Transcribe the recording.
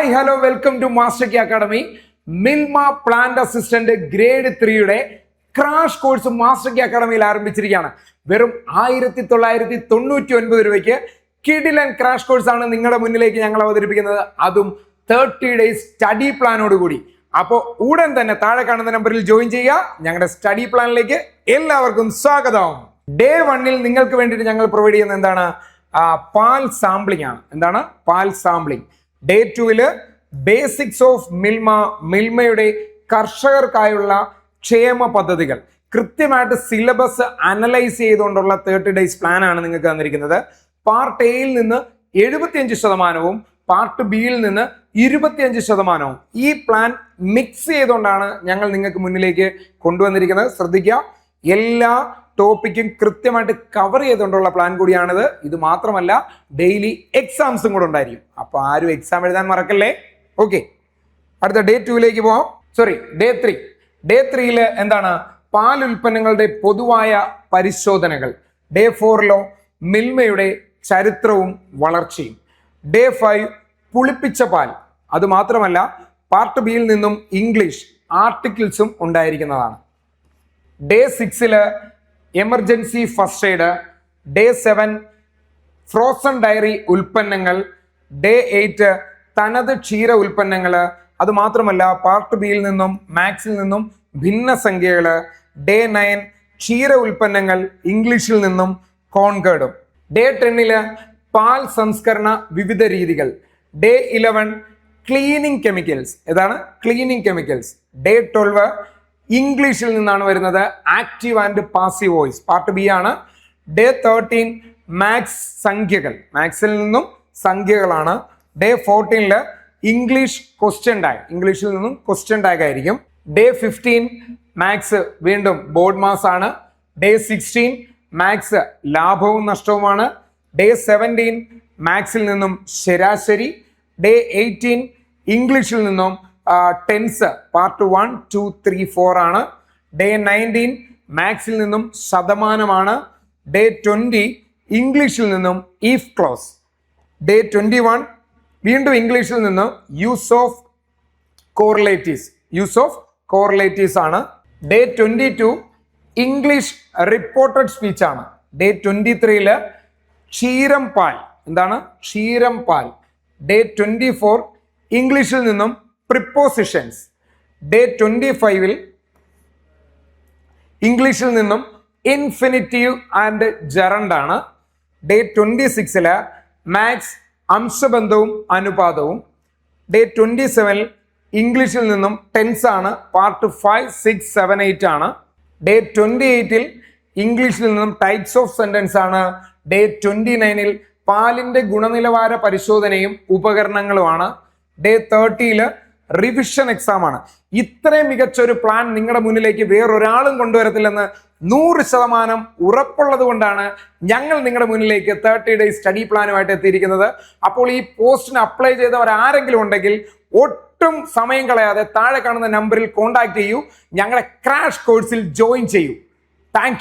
Hi hello welcome to master key academy Milma plant assistant grade ത്രീയുടെ crash course master കി അക്കാഡമിയിൽ ആരംഭിച്ചിരിക്കുകയാണ്. വെറും ആയിരത്തി തൊള്ളായിരത്തി തൊണ്ണൂറ്റി ഒൻപത് രൂപയ്ക്ക് കിഡിലൻ ക്രാഷ് ആണ് നിങ്ങളുടെ മുന്നിലേക്ക് ഞങ്ങൾ അവതരിപ്പിക്കുന്നത്. അതും തേർട്ടി ഡേയ്സ് സ്റ്റഡി പ്ലാനോട് കൂടി. അപ്പോൾ ഉടൻ തന്നെ താഴെ കാണുന്ന നമ്പറിൽ ജോയിൻ ചെയ്യുക. ഞങ്ങളുടെ സ്റ്റഡി പ്ലാനിലേക്ക് എല്ലാവർക്കും സ്വാഗതം. ഡേ വണ്ണിൽ നിങ്ങൾക്ക് വേണ്ടിയിട്ട് ഞങ്ങൾ പ്രൊവൈഡ് ചെയ്യുന്ന എന്താണ്? പാൽ സാമ്പിളിംഗ് ആണ്. എന്താണ്? പാൽ സാമ്പിളിംഗ് ഡേ ടുവിൽ ബേസിക്സ് ഓഫ് മിൽമ മിൽമയുടെ കർഷകർക്കായുള്ള ക്ഷേമ പദ്ധതികൾ. കൃത്യമായിട്ട് സിലബസ് അനലൈസ് ചെയ്തുകൊണ്ടുള്ള തേർട്ടി ഡേയ്സ് പ്ലാൻ ആണ് നിങ്ങൾക്ക് തന്നിരിക്കുന്നത്. പാർട്ട് എയിൽ നിന്ന് എഴുപത്തിയഞ്ച് ശതമാനവും പാർട്ട് ബിയിൽ നിന്ന് ഇരുപത്തിയഞ്ച് ശതമാനവും ഈ പ്ലാൻ മിക്സ് ചെയ്തുകൊണ്ടാണ് ഞങ്ങൾ നിങ്ങൾക്ക് മുന്നിലേക്ക് കൊണ്ടുവന്നിരിക്കുന്നത്. ശ്രദ്ധിക്കുക. എല്ലാ ടോപ്പിക്കും കൃത്യമായിട്ട് കവർ ചെയ്തുകൊണ്ടുള്ള പ്ലാൻ കൂടിയാണിത്. ഇത് മാത്രമല്ല ഡെയിലി എക്സാംസും കൂടെ ഉണ്ടായിരിക്കും. അപ്പോൾ ആരും എക്സാം എഴുതാൻ മറക്കല്ലേ? ഓക്കെ അടുത്ത ഡേ ടുവിലേക്ക് പോവാം. സോറി ഡേ ത്രീ ഡേ ത്രീയിൽ എന്താണ്? പാൽ ഉൽപ്പന്നങ്ങളുടെ പൊതുവായ പരിശോധനകൾ. ഡേ ഫോറിലോ മിൽമയുടെ ചരിത്രവും വളർച്ചയും. ഡേ ഫൈവ് പുളിപ്പിച്ച പാൽ. അതുമാത്രമല്ല പാർട്ട് ബിയിൽ നിന്നും ഇംഗ്ലീഷ് ആർട്ടിക്കിൾസും ഉണ്ടായിരിക്കുന്നതാണ്. ഡേ സിക്സിൽ emergency first aid day seven frozen dairy ഉൽപ്പന്നങ്ങൾ ഡേ എയ്റ്റ് തനത് ക്ഷീര ഉൽപ്പന്നങ്ങൾ. അതുമാത്രമല്ല പാർട്ട് ബിയിൽ നിന്നും മാക്സിൽ നിന്നും ഭിന്ന ഭിന്നസംഖ്യകൾ ഡേ നയൻ ക്ഷീര ഉൽപ്പന്നങ്ങൾ ഇംഗ്ലീഷിൽ നിന്നും കോൺകേർഡും ഡേ ടെന്നിൽ പാൽ സംസ്കരണ വിവിധ രീതികൾ. ഡേ ഇലവൻ ക്ലീനിങ് കെമിക്കൽസ് ഏതാണ്? ക്ലീനിങ് കെമിക്കൽസ് ഡേ ട്വൽവ് ഇംഗ്ലീഷിൽ നിന്നാണ് വരുന്നത്. Active and passive voice part B ആണ്. ഡേ തേർട്ടീൻ മാത്സ് സംഖ്യകൾ. മാത്സിൽ നിന്നും സംഖ്യകളാണ്. ഡേ ഫോർട്ടീനിൽ ഇംഗ്ലീഷ് ക്വസ്റ്റ്യൻ ടാഗ് ഇംഗ്ലീഷിൽ നിന്നും ക്വസ്റ്റ്യൻ ടാഗ് ആയിരിക്കും. ഡേ ഫിഫ്റ്റീൻ മാത്സ് വീണ്ടും ബോർഡ് മാസ് ആണ്. ഡേ സിക്സ്റ്റീൻ മാത്സ് ലാഭവും നഷ്ടവുമാണ്. ഡേ സെവന്റീൻ മാത്സിൽ നിന്നും ശരാശരി. ഡേ എയ്റ്റീൻ ഇംഗ്ലീഷിൽ നിന്നും tense part one two three four ആണ്. ഡേ നയന്റീൻ മാത്സിൽ നിന്നും ശതമാനമാണ്. ഡേ ട്വന്റി ഇംഗ്ലീഷിൽ നിന്നും if clause day twenty one വീണ്ടും ഇംഗ്ലീഷിൽ നിന്ന് use of correlatives use of correlatives ആണ്. Day twenty two English reported speech ആണ്. ഡേ ട്വന്റി ത്രീയിൽ ക്ഷീരം പാൽ എന്താണ്? ക്ഷീരം പാൽ ഡേ ട്വന്റി ഫോർ ഇംഗ്ലീഷിൽ നിന്നും പ്രിപ്പോസിഷൻസ് ഡേ ട്വന്റി ഫൈവിൽ ഇംഗ്ലീഷിൽ നിന്നും ഇൻഫിനിറ്റീവ് ആൻഡ് ജറണ്ടാണ് ഡേ ട്വന്റി സിക്സിൽ മാത്സ് അംശബന്ധവും അനുപാതവും. ഡേ ട്വന്റി സെവനിൽ ഇംഗ്ലീഷിൽ നിന്നും ടെൻസ് ആണ്. Part five six seven eight ആണ്. ഡേ ട്വന്റി എയ്റ്റിൽ ഇംഗ്ലീഷിൽ നിന്നും ടൈപ്സ് ഓഫ് സെന്റൻസ് ആണ്. ഡേ ട്വന്റി നയനിൽ പാലിന്റെ ഗുണനിലവാര പരിശോധനയും ഉപകരണങ്ങളുമാണ് ഡേ തേർട്ടിയിൽ റിവിഷൻ എക്സാം ആണ്. ഇത്രയും മികച്ച ഒരു പ്ലാൻ നിങ്ങളുടെ മുന്നിലേക്ക് വേറൊരാളും കൊണ്ടുവരത്തില്ലെന്ന് നൂറ് ശതമാനം ഉറപ്പുള്ളത് കൊണ്ടാണ് ഞങ്ങൾ നിങ്ങളുടെ മുന്നിലേക്ക് തേർട്ടി ഡേയ്സ് സ്റ്റഡി പ്ലാനുമായിട്ട് എത്തിയിരിക്കുന്നത്. അപ്പോൾ ഈ പോസ്റ്റിന് അപ്ലൈ ചെയ്തവർ ആരെങ്കിലും ഉണ്ടെങ്കിൽ ഒട്ടും സമയം കളയാതെ താഴെ കാണുന്ന നമ്പറിൽ കോൺടാക്ട് ചെയ്യൂ. ഞങ്ങളുടെ ക്രാഷ് കോഴ്സിൽ ജോയിൻ ചെയ്യൂ. താങ്ക്